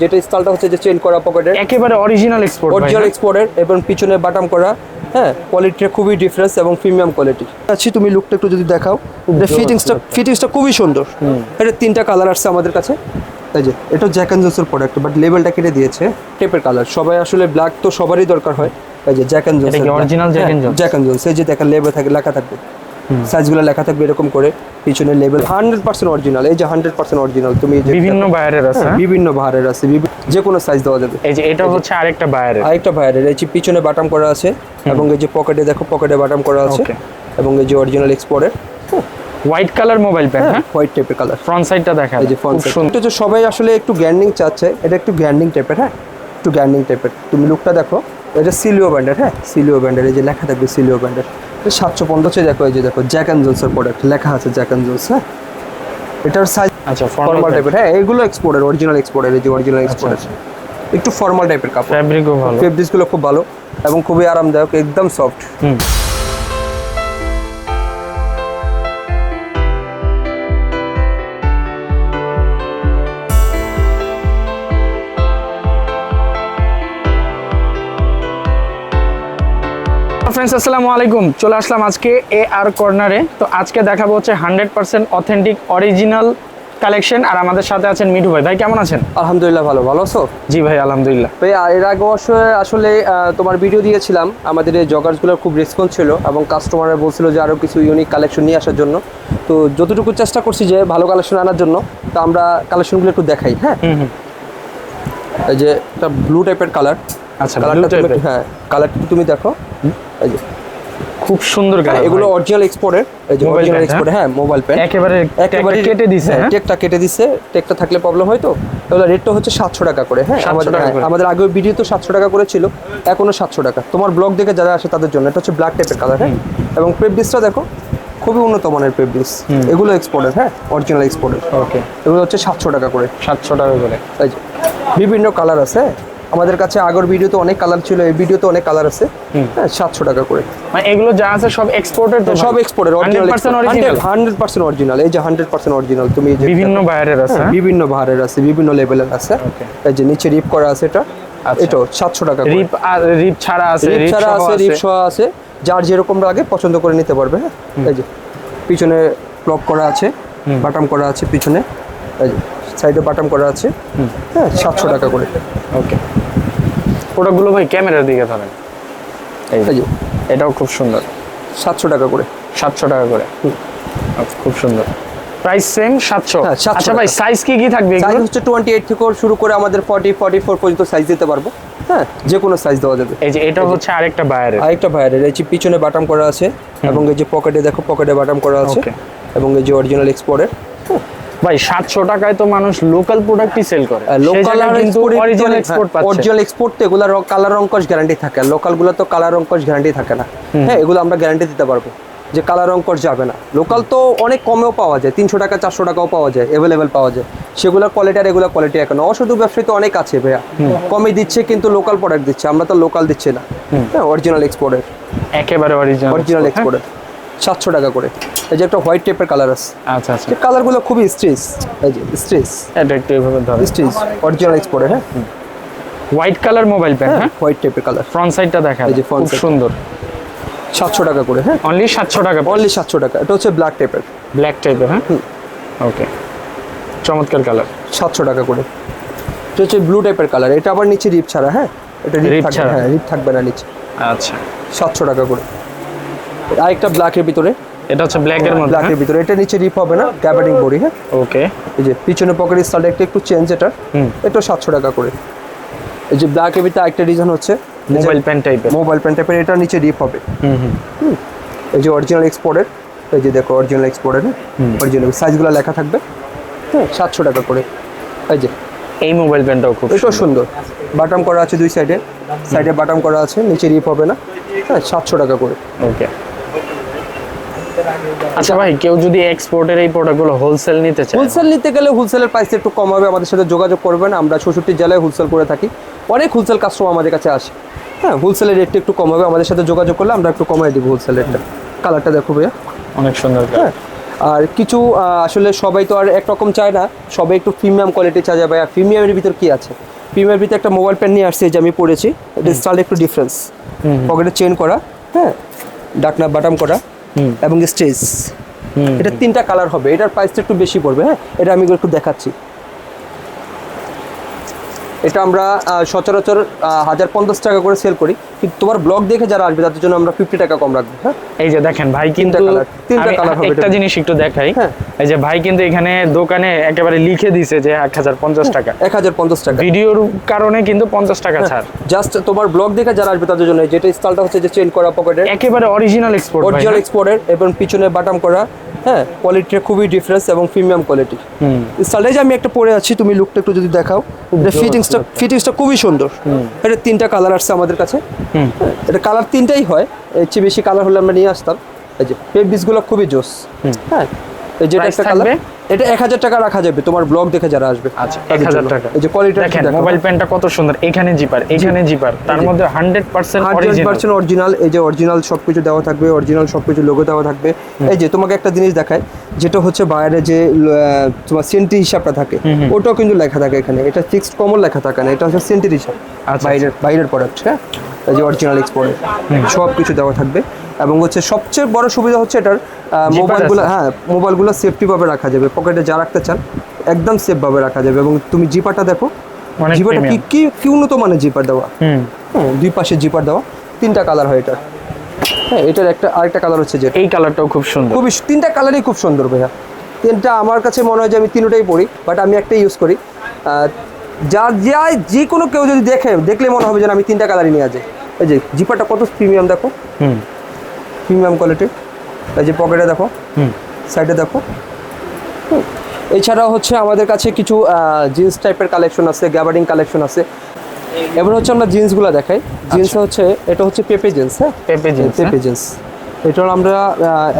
যেটা স্টাইলটা হচ্ছে যে চেন করা পকেটের একেবারে অরিজিনাল এক্সপোর্ট অরিজিনাল এক্সপোর্টের এবং পিছনে বাটাম করা হ্যাঁ কোয়ালিটিটা খুবই ডিফারেন্স এবং প্রিমিয়াম কোয়ালিটি আচ্ছা তুমি লুকটা একটু যদি দেখাও ফিটিংসটা ফিটিংসটা খুবই সুন্দর। এটা তিনটা কালার আসছে আমাদের কাছে। এই যে এটা জ্যাক অ্যান্ড জোন্সের প্রোডাক্ট বাট লেভেলটা কেটে দিয়েছে। টেপের কালার সবাই আসলে ব্ল্যাক তো সবারই দরকার হয়। এই যে জ্যাক অ্যান্ড জোন্স এটা কি original Jack Jack and Jones এই যে দেখেন লেবেল থাকে লেখা থাকবে। সাইজগুলো লেখা থাকবে এরকম করে পিছনে লেভেল হান্ড্রেড পার্সেন্ট অরিজিনাল এই যে হান্ড্রেড পার্সেন্ট অরিজিনাল তুমি বিভিন্ন বায়ারের আছে হ্যাঁ, হ্যাঁ? বিভিন্ন ভারের আছে যে কোনো সাইজ দেওয়া যাবে। এই যে এটা হচ্ছে আরেকটা বায়ারের। আরেকটা ভাইয়ারের এই যে পিছনে বাটাম করা আছে এবং এই যে পকেটে দেখো পকেটে বাটাম করা আছে এবং এই যে অরিজিনাল এক্সপোর্টের হোয়াইট কালার মোবাইল প্যান হ্যাঁ হোয়াইট টাইপের কালার ফ্রন্ট সাইডটা দেখা এই যে ফ্রন্ট সুন্দর এটা সবাই আসলে একটু গ্যান্ডিং চাচ্ছে এটা একটু গ্যান্ডিং টাইপের হ্যাঁ? একটু গ্যান্ডিং টাইপের তুমি লুকটা দেখো। এটা সিলিও ব্যান্ডের হ্যাঁ? সিলিও ব্যান্ডের এই যে লেখা থাকবে সিলিও ব্র্যান্ডের সাতশো পঞ্চাশে দেখো এই যে দেখো জ্যাক অ্যান্ড জোন্সের প্রোডাক্ট লেখা আছে জ্যাক অ্যান্ড জোন্স হ্যাঁ? এটার সাইজ আচ্ছা ফর্মাল ফর্মাল টাইপের হ্যাঁ এগুলো এক্সপোর্টের অরিজিনাল এক্সপোর্টের এই যে অরিজিনাল এক্সপোর্টের একটু ফর্মাল টাইপের কাপড়। ফ্যাব্রিকও ভালো। ফেব্রিকগুলো খুব ভালো এবং খুবই আরামদায়ক একদম সফট হুম। ফ্রেন্ডস আসসালামু আলাইকুম। চলে আসলাম আজকে এ আর কর্নারে তো আজকে দেখাবো হচ্ছে hundred percent authentic original collection. আর আমাদের সাথে আছেন মিঠু ভাই। ভাই কেমন আছেন? আলহামদুলিল্লাহ ভালো। ভালো আছো? জি ভাই আলহামদুলিল্লাহ। ভাই এর আগে আসলে আসলে তোমার ভিডিও দিয়েছিলাম। আমাদের এই জগার্সগুলোর খুব রেসপন্স ছিল এবং কাস্টমাররা বলছিল যে আরও কিছু ইউনিক কালেকশন নিয়ে আসার জন্য। তো যতটুকু চেষ্টা করছি যে ভালো কালেকশন আনার জন্য তো আমরা কালেকশনগুলো একটু দেখাই হ্যাঁ? এই যে একটা ব্লু টাইপের কালার আচ্ছা কালারটা হ্যাঁ কালারটা তুমি দেখো। এই যে। খুব সুন্দর হ্যাঁ, এগুলো অরিজিনাল এক্সপোর্টের এই যে অরিজিনাল এক্সপোর্ট হ্যাঁ? মোবাইল পেন একেবারে একেবারে কেটে দিছে হ্যাঁ টেকটা কেটে দিছে। টেকটা থাকলে প্রবলেম হয় তো এগুলো রেটটা হচ্ছে সাতশো টাকা করে হ্যাঁ? আমাদের হ্যাঁ, আমাদের আগের ভিডিও তো সাতশো টাকা করে ছিল এখনও সাতশো টাকা। তোমার ব্লগ দেখে যারা আসে তাদের জন্য এটা হচ্ছে ব্ল্যাক টাইপের কালার হ্যাঁ? এবং পেপডিসটা দেখো খুবই উন্নত মানের পেপডিস এগুলো এক্সপোর্টের হ্যাঁ? অরিজিনাল এক্সপোর্টের ওকে এগুলো হচ্ছে সাতশো টাকা করে। সাতশো টাকা করে। এই যে। বিভিন্ন কালার আছে হ্যাঁ। আমাদের কাছে আগের ভিডিওতে অনেক কালার ছিল এই ভিডিওতে অনেক কালার আছে হ্যাঁ সাতশো টাকা করে মানে এগুলো যা আছে সব এক্সপোর্টেড সব এক্সপোর্টের original 100% original? Hundred percent original এই যে হান্ড্রেড পার্সেন্ট অরিজিনাল তুমি এই যে বিভিন্ন বায়ারের আছে হ্যাঁ, হ্যাঁ? বিভিন্ন ভারের আছে বিভিন্ন লেভেলের আছে. এই যে নিচে রিপ করা আছে এটা আচ্ছা। এটা সাতশো টাকা। রিপ আর রিপ ছাড়া আছে রিপ ছাড়া আছে রিপ সহ আছে যার যেরকম লাগে পছন্দ করে নিতে পারবে হ্যাঁ এই যে পিছনে ক্লক করা আছে বাটাম করা আছে পিছনে এই যে সাইডে বাটাম করা আছে। হ্যাঁ সাতশো টাকা করে। ওকে। প্রোডাক্টগুলো ভাই ক্যামেরার দিকে ধরেন। এই এই যে। এটাও খুব সুন্দর। সাতশো টাকা করে। সাতশো টাকা করে। খুব সুন্দর। প্রাইস সেম সাতশো। হ্যাঁ, 700 আচ্ছা ভাই সাইজ কি কি থাকবে সাইজ হচ্ছে টোয়েন্টি এইট থেকে শুরু করে আমাদের ফর্টি ফর্টি ফোর পর্যন্ত সাইজ দিতে পারব। হ্যাঁ যে কোনো সাইজ দেওয়া যাবে। এই যে এটা হচ্ছে আরেকটা বায়ারের আরেকটা ভাইয়ারের এই যে পিছনে বাটাম করা আছে এবং এই যে পকেটে দেখো পকেটে বাটাম করা আছে এবং এই যে অরিজিনাল এক্সপোর্টের ভাই সাতশো টাকায় তো মানুষ লোকাল প্রোডাক্টই সেল করে। লোকাল কিন্তু অরিজিনাল এক্সপোর্ট পাচ্ছে। অরিজিনাল এক্সপোর্ট তো এগুলো কালার গ্যারান্টি থাকে। লোকালগুলো তো কালার গ্যারান্টি থাকে না। হ্যাঁ এগুলো আমরা গ্যারান্টি দিতে পারব যে কালার যাবে না। লোকাল তো অনেক কমেও পাওয়া যায় তিনশো টাকা চারশো টাকাও পাওয়া যায় অ্যাভেলেবেল পাওয়া যায়। সেগুলোর কোয়ালিটি আর এগুলো কোয়ালিটি এখন অসাধু ব্যবসায়ী তো অনেক আছে ভাইয়া। কমে দিচ্ছে কিন্তু লোকাল প্রোডাক্ট দিচ্ছে। আমরা তো লোকাল দিচ্ছি না। হ্যাঁ অরিজিনাল এক্সপোর্টের একেবারে অরিজিনাল অরিজিনাল এক্সপোর্টের সাতশো টাকা করে। এই যে একটা হোয়াইট টাইপের কালার আছে। আচ্ছা আচ্ছা। কালারগুলো খুবই স্ট্রেস এই যে স্ট্রেস এটা একটু এভাবে ধরেন। স্ট্রেস অরিজিনাল এক্সপোর্টের হ্যাঁ? হোয়াইট কালার মোবাইল প্যান হ্যাঁ হোয়াইট টাইপের কালার ফ্রন্ট সাইডটা দেখা এই যে ফ্রন্ট খুব সুন্দর। সাতশো টাকা করে হ্যাঁ? অনলি সাতশো টাকা অনলি সাতশো টাকা। এটা হচ্ছে ব্ল্যাক টাইপের ব্ল্যাক টাইপের হ্যাঁ? ওকে চমৎকার কালার সাতশো টাকা করে। এটা হচ্ছে ব্লু টাইপের কালার এটা আবার নিচে রিপ ছাড়া হ্যাঁ? এটা রিপ ছাড়া। হ্যাঁ রিপ থাকবে না নিচে। আচ্ছা। সাতশো টাকা করে। আরেকটা ব্ল্যাকের ভিতরে। এটা হচ্ছে ব্ল্যাক এর মধ্যে ব্ল্যাকের ভিতরে। এটা নিচে রিপ হবে না গ্যাবার্ডিং বডি হ্যাঁ? ওকে এই যে পিছনে পকেট স্টাইলটা একটু একটু চেঞ্জ এটা। হুম। এটা সাতশো টাকা করে। এই যে ব্ল্যাকের ভিতরে আরেকটা ডিজাইন হচ্ছে। মোবাইল প্যান টাইপের মোবাইল প্যান টাইপের এটা নিচে রিপ হবে। হুম হুম। এই যে অরিজিনাল এক্সপোর্টের এই যে দেখো অরিজিনাল এক্সপোর্টের অরিজিনাল সাইজগুলো লেখা থাকবে। হ্যাঁ সাতশো টাকা করে। এই যে। এই মোবাইল প্যানটাও খুব এটাও সুন্দর। বাটাম করা আছে দুই সাইডে সাইডে বাটাম করা আছে নিচে রিপ হবে না। হ্যাঁ সাতশো টাকা করে। ওকে আচ্ছা ভাই কেউ যদি এক্সপোর্টের এই প্রোডাক্টগুলো হোলসেল নিতে চায়? হোলসেল নিতে গেলে হোলসেলের প্রাইস একটু কম হবে আমাদের সাথে যোগাযোগ করবেন। আমরা ষষ্ঠী জেলায় হোলসেল করে থাকি। অনেক হোলসেল কাস্টমার আমাদের কাছে আসে। হ্যাঁ হোলসেলের রেটটা একটু কম হবে আমাদের সাথে যোগাযোগ করলে আমরা একটু কমাই দেবো হোলসেল রেটটা কালারটা দেখো ভাইয়া। অনেক সুন্দর হ্যাঁ আর কিছু আসলে সবাই তো আর একরকম চায় না সবাই একটু প্রিমিয়াম কোয়ালিটি চায় যাবে আর প্রিমিয়ামের ভিতর কি আছে? প্রিমিয়ামের ভিতরে একটা মোবাইল প্যান নিয়ে আসছে যে আমি পড়েছি। এটা স্টাইল একটু ডিফারেন্স পকেটে চেন করা হ্যাঁ ডাকনা বাটাম করা। এবং স্টেজ এটা তিনটা কালার হবে। এটার প্রাইসটা একটু বেশি পড়বে হ্যাঁ? এটা আমি একটু দেখাচ্ছি। এটা আমরা সচরাচর হাজার পঞ্চাশ টাকা করে সেল করি। কিন্তু তোমার ব্লগ দেখে যারা আসবে তাদের জন্য আমরা ফিফটি টাকা কম রাখব হ্যাঁ? এই যে দেখেন ভাই কিন্তু তিনটা colour হবে একটা জিনিস একটু দেখাই। হ্যাঁ। এই যে ভাই কিন্তু এখানে দোকানে একেবারে লিখে দিছে যে এক হাজার পঞ্চাশ টাকা। এক হাজার পঞ্চাশ টাকা। ভিডিওর কারণে কিন্তু পঞ্চাশ টাকা ছাড়। জাস্ট তোমার ব্লগ দেখে যারা আসবে তাদের জন্য যেটা স্টাইলটা হচ্ছে যে চেন করা পকেটের একেবারে অরিজিনাল এক্সপোর্ট অরিজিনাল এক্সপোর্টের এবং পিছনে বাটাম করা। হ্যাঁ কোয়ালিটিটা খুবই ডিফারেন্স এবং প্রিমিয়াম কোয়ালিটি হুম। স্টাইলে আমি একটা পরে আছি তুমি লুকটা একটু যদি দেখাও এটা ফিটিংসটা ফিটিংসটা খুবই সুন্দর। এটা তিনটা কালার আসছে আমাদের কাছে। হুম। এটা কালার তিনটাই হয় এর চেয়ে বেশি কালার হলে আমরা নিয়ে আসতাম। এই যে পেপিসগুলো খুবই জোস। হ্যাঁ এই যেটা একটা কালার? এটা এক হাজার টাকা রাখা যাবে তোমার ব্লগ দেখে যারা আসবে। আচ্ছা এক হাজার। টাকা। এই যে কোয়ালিটি দেখেন মোবাইল প্যানটা কত সুন্দর। এখানে জিপার এখানে জিপার তার মধ্যে hundred percent hundred original percent original এই যে অরিজিনাল সব কিছু দেওয়া থাকবে অরিজিনাল সব কিছু লোগো দেওয়া থাকবে। এই যে তোমাকে একটা জিনিস দেখায় যেটা হচ্ছে বাইরে যে তোমার সেন্টি হিসাবটা থাকে ওটাও কিন্তু লেখা থাকে এখানে। এটা ফিক্সড কমন লেখা থাকে না এটা হচ্ছে সেন্টির হিসাব আচ্ছা। বাইরের বাইরের প্রোডাক্ট হ্যাঁ? এই যে অরিজিনাল এক্সপোর্টের সব কিছু দেওয়া থাকবে। এবং হচ্ছে সবচেয়ে বড় সুবিধা হচ্ছে এটার মোবাইলগুলো হ্যাঁ মোবাইলগুলো সেফটিভাবে রাখা যাবে। পকেটে যা রাখতে চান একদম সেফভাবে রাখা যাবে। এবং তুমি জিপারটা দেখো জিপারটা কি কি কি উন্নত মানের জিপার দেওয়া? হুম। দুই পাশে জিপার দেওয়া। তিনটা কালার হয় এটা হ্যাঁ এটার একটা আরেকটা কালার হচ্ছে যে এই কালারটাও খুব সুন্দর। খুবই তিনটা কালারই খুব সুন্দর ভাইয়া। তিনটা আমার কাছে মনে হয় যে আমি তিনটাই পড়ি বাট আমি একটাই ইউজ করি। আহ, যা যা কোনো কেউ যদি দেখে দেখলে মনে হবে যে আমি তিনটা কালারই নিয়ে যাই এই যে জিপারটা কত প্রিমিয়াম দেখো? হুম। প্রিমিয়াম কোয়ালিটি এই যে পকেটে দেখো। হুম। সাইডে দেখো। এছাড়াও হচ্ছে আমাদের কাছে কিছু জিন্স টাইপের কালেকশন আছে গ্যাবার্ডিং কালেকশন আছে। এবার হচ্ছে আমরা জিন্সগুলো দেখাই। জিন্স হচ্ছে এটা হচ্ছে পেপে জিন্স হ্যাঁ? পেপে জিন্স পেপে জিন্স এটা আমরা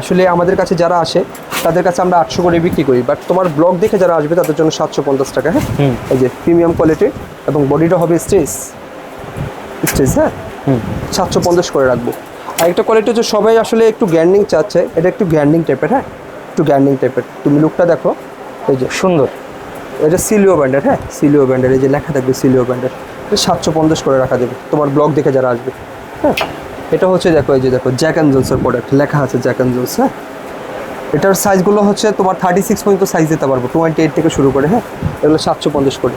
আসলে আমাদের কাছে যারা আসে তাদের কাছে আমরা আটশো করে বিক্রি করি। বাট তোমার ব্লগ দেখে যারা আসবে তাদের জন্য সাতশো পঞ্চাশ টাকা হ্যাঁ। এই যে প্রিমিয়াম কোয়ালিটি এবং বডিটা হবে স্টেজ স্টেজ হ্যাঁ? সাতশো পঞ্চাশ করে রাখব। আর একটা কোয়ালিটি হচ্ছে সবাই আসলে একটু গ্যান্ডিং চাচ্ছে। এটা একটু গ্যান্ডিং টাইপের হ্যাঁ? একটু গ্যান্ডিং টাইপের তুমি লুকটা দেখো। এই যে সুন্দর। এটা সিলিও ব্যান্ডের হ্যাঁ? সিলিও ব্যান্ডের এই যে লেখা থাকবে সিলিও ব্যান্ডের সাতশো পঞ্চাশ করে রাখা যাবে। তোমার ব্লগ দেখে যারা আসবে হ্যাঁ? এটা হচ্ছে দেখো এই যে দেখো জ্যাক অ্যান্ড জোন্সের প্রোডাক্ট লেখা আছে জ্যাক অ্যান্ড জোন্স হ্যাঁ? এটার সাইজগুলো হচ্ছে তোমার থার্টি সিক্স পর্যন্ত সাইজ দিতে পারব টোয়েন্টি এইট থেকে শুরু করে হ্যাঁ? এগুলো সাতশো পঞ্চাশ করে।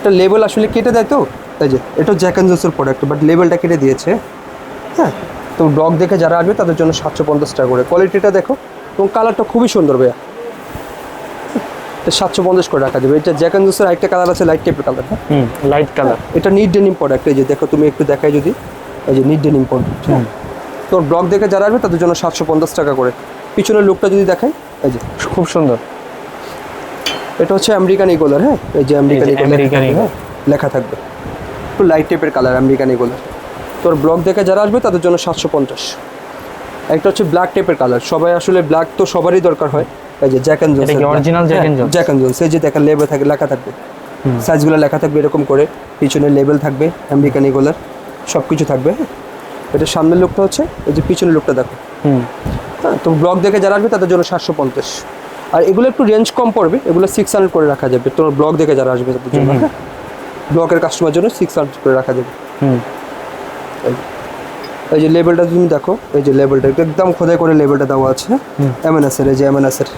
এটা লেবেল আসলে কেটে দেয় তো? এই যে এটা জ্যাক অ্যান্ড জোন্সের প্রোডাক্ট বাট লেবেলটা কেটে দিয়েছে হ্যাঁ? তো ব্লগ দেখে যারা আসবে তাদের জন্য সাতশো পঞ্চাশ টাকা করে। কোয়ালিটিটা দেখো এবং কালারটা খুবই সুন্দর ভাইয়া। সাতশো পঞ্চাশ করে রাখা যাবে। এটা জ্যাক অ্যান্ড জোন্সের আরেকটা কালার আছে লাইট টাইপের কালার হ্যাঁ? লাইট কালার এটা নিট ডেনিম প্রোডাক্ট এই যে দেখো তুমি একটু দেখাই যদি। এই যে নিট ডেনিম তোর ব্লগ দেখে যারা আসবে তাদের জন্য সাতশো পঞ্চাশ টাকা করে। পিছনের লুকটা যদি দেখাই এই যে। খুব সুন্দর। এটা হচ্ছে আমেরিকান ইগোলার হ্যাঁ? এই যে আমেরিকান লেখা থাকবে। একটু লাইট টাইপের কালার আমেরিকান ইগোলার তোর ব্লগ দেখে যারা আসবে তাদের জন্য সাতশো পঞ্চাশ। একটা হচ্ছে ব্ল্যাক টাইপের কালার সবাই আসলে ব্ল্যাক তো সবারই দরকার হয়। এই যে Jack and Jones Jack Jack and Jones এই যে দেখা লেবেল থাকে লেখা থাকবে। সাইজগুলো লেখা থাকবে এরকম করে। পিছনে লেবেল থাকবে আমেরিকান ইগোলার সব কিছু থাকবে হ্যাঁ? এটা সামনের লোকটা হচ্ছে এই যে পিছনের লোকটা দেখো। হুম। হ্যাঁ তো ব্লক দেখে যারা আসবে তাদের জন্য সাতশো পঞ্চাশ। আর এগুলো একটু রেঞ্জ কম পড়বে এগুলো সিক্স হান্ড্রেড করে রাখা যাবে তোমার ব্লক দেখে যারা আসবে তাদের জন্য হ্যাঁ? ব্লগের কাস্টমার জন্য সিক্স হান্ড্রেড করে রাখা যাবে। হুম। এই যে লেবেলটা তুমি দেখো এই যে লেবেলটা একদম খোদাই করে লেবেলটা দেওয়া আছে এমএনএসের এই যে এমএনএসের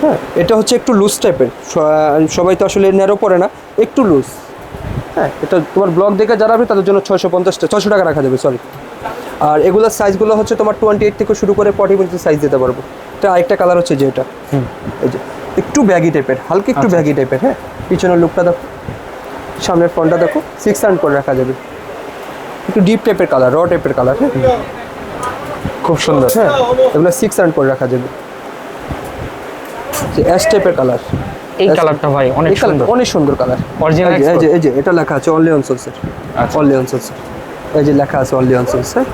হ্যাঁ এটা হচ্ছে একটু লুজ টাইপের সবাই তো আসলে ন্যারো পড়ে না একটু লুজ হ্যাঁ এটা তোমার ব্লগ দেখে যারা আসবে তাদের জন্য ছয়শো পঞ্চাশটা ছশো টাকা রাখা যাবে সরি আর এগুলোর সাইজগুলো হচ্ছে তোমার টোয়েন্টি এইট থেকে শুরু করে ফর্টি পর্যন্ত সাইজ দিতে পারব। এটা আরেকটা কালার হচ্ছে যে এটা। এই যে একটু ব্যাগি টাইপের হালকা একটু ব্যাগি টাইপের হ্যাঁ। পিছনের লুকটা দেখো সামনের ফ্রন্টটা দেখো সিক্স হান্ড করে রাখা যাবে। একটু ডিপ টাইপের কালার র টাইপের কালার হ্যাঁ। খুব সুন্দর। হ্যাঁ এগুলো সিক্স হান্ড করে রাখা যাবে। যে অ্যাশ টাইপের কালার এই কালারটা ভাই অনেক সুন্দর। অনেক সুন্দর কালার। Original এই যে এই যে এটা লেখা আছে অনলি অন সোলসের আচ্ছা। অনলি অন সোলসের এই যে লেখা আছে অনলি অন সোলস হ্যাঁ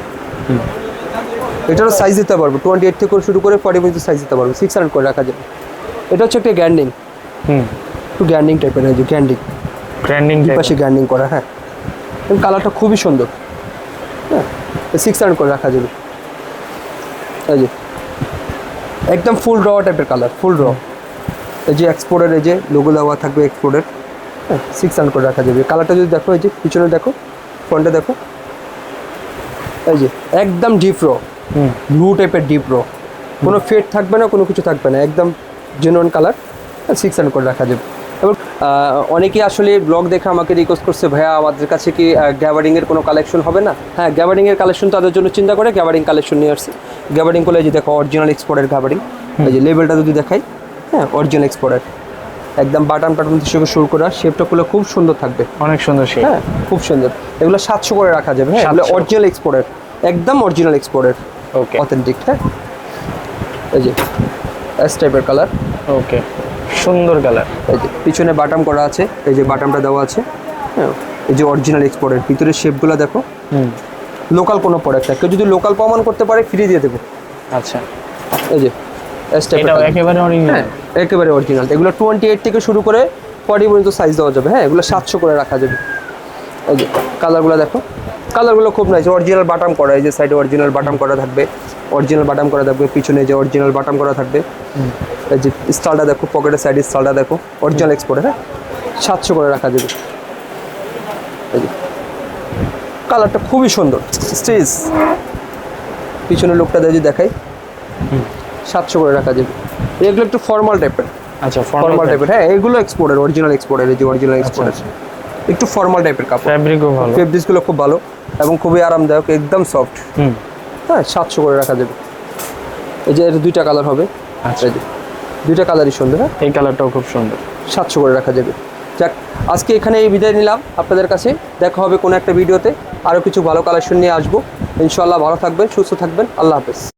এটারও সাইজ দিতে পারব টোয়েন্টি এইট থেকে শুরু করে ফর্টি পর্যন্ত সাইজ দিতে পারব সিক্স হান্ড্রেড করে রাখা যাবে। এটা হচ্ছে একটা গ্যান্ডিং হুম। একটু গ্যান্ডিং টাইপের এই যে গ্যান্ডিং ট্রেন্ডিং পাশে গ্যান্ডিং করা হ্যাঁ। এবং কালারটা খুবই সুন্দর। হ্যাঁ সিক্স হান্ড্রেড করে রাখা যাবে। এই যে। একদম ফুল র টাইপের কালার ফুল র এই যে এক্সপোর্টের এই যে লোগো দেওয়া থাকবে এক্সপোর্টের হ্যাঁ সিক্স হান্ড করে রাখা যাবে। কালারটা যদি দেখো এই যে পিছনে দেখো ফ্রন্টে দেখো এই যে একদম ডিপ র হুম। ব্লু টাইপের ডিপ র কোনো ফেড থাকবে না কোনো কিছু থাকবে না একদম জেনুয়ান কালার সিক্স হান্ড করে রাখা যাবে। এবং অনেকেই আসলে ব্লগ দেখে আমাকে রিকোয়েস্ট করছে ভাইয়া আমাদের কাছে কি গ্যাবারিংয়ের কোনো কালেকশন হবে না? হ্যাঁ গ্যাবারিংয়ের কালেকশন তাদের জন্য চিন্তা করে গ্যাবারিং কালেকশন নিয়ে আসছে। গ্যাবারিং করলে যে দেখো অরিজিনাল এক্সপোর্টের গ্যাবারিং এই যে লেভেলটা যদি দেখাই হ্যাঁ অরিজিনাল এক্সপোর্টের একদম বাটাম টাটম থেকে শুরু করা শেপটা করলে খুব সুন্দর থাকবে। অনেক সুন্দর শেপ হ্যাঁ খুব সুন্দর। এগুলো সাতশো করে রাখা যাবে হ্যাঁ এগুলো 700 অরিজিনাল এক্সপোর্টের একদম অরিজিনাল এক্সপোর্টের ওকে অথেন্টিক হ্যাঁ। এই যে এস টাইপের কালার ওকে সুন্দর কালার এই যে পিছনে বাটাম করা আছে এই যে বাটামটা দেওয়া আছে হ্যাঁ এই যে অরিজিনাল এক্সপোর্টের ভিতরে শেপগুলো দেখো। হুম। লোকাল কোনো প্রোডাক্ট কেউ যদি লোকাল প্রমাণ করতে পারে ফ্রি দিয়ে দেবো। আচ্ছা। এই যে এস টাইপের একেবারে অরিজিনাল একেবারে অরিজিনাল এগুলো টোয়েন্টি এইট থেকে শুরু করে ফর্টি পর্যন্ত সাইজ দেওয়া যাবে। হ্যাঁ এগুলো সাতশো করে রাখা যাবে। এই যে কালারগুলো দেখো। কালারগুলো খুব নাইস অরিজিনাল বাটাম করা, এই যে সাইডে অরিজিনাল বাটাম করা থাকবে। অরিজিনাল বাটাম করা থাকবে, পিছনে যে অরিজিনাল বাটাম করা থাকবে। এই যে স্টালটা দেখো পকেটের সাইডে স্টালটা দেখো অরিজিনাল এক্সপোর্ট হ্যাঁ? সাতশো করে রাখা যাবে। এই যে কালারটা খুবই সুন্দর। স্টেজ পিছনের লোকটা যদি দেখাই। সাতশো করে রাখা যাবে। এগুলো একটু ফর্মাল টাইপের আচ্ছা ফর্মাল টাইপের হ্যাঁ এগুলো এক্সপোর্টের অরিজিনাল এক্সপোর্টের এই যে অরিজিনাল এক্সপোর্টের একটু ফর্মাল টাইপের কাপড়। ফ্যাব্রিকও ভালো। ফেব্রিক্সগুলো খুব ভালো এবং খুবই আরামদায়ক একদম সফট হুম। হ্যাঁ সাতশো করে রাখা যাবে। এই যে এর দুইটা কালার হবে। আচ্ছা। দুইটা কালারই সুন্দর হ্যাঁ? এই কালারটাও খুব সুন্দর। সাতশো করে রাখা যাবে। যাক আজকে এখানে এই বিদায় নিলাম আপনাদের কাছে। দেখা হবে কোনো একটা ভিডিওতে। আরও কিছু ভালো কালেকশন নিয়ে আসব। ইনশাল্লাহ ভালো থাকবেন সুস্থ থাকবেন। আল্লাহ হাফেজ।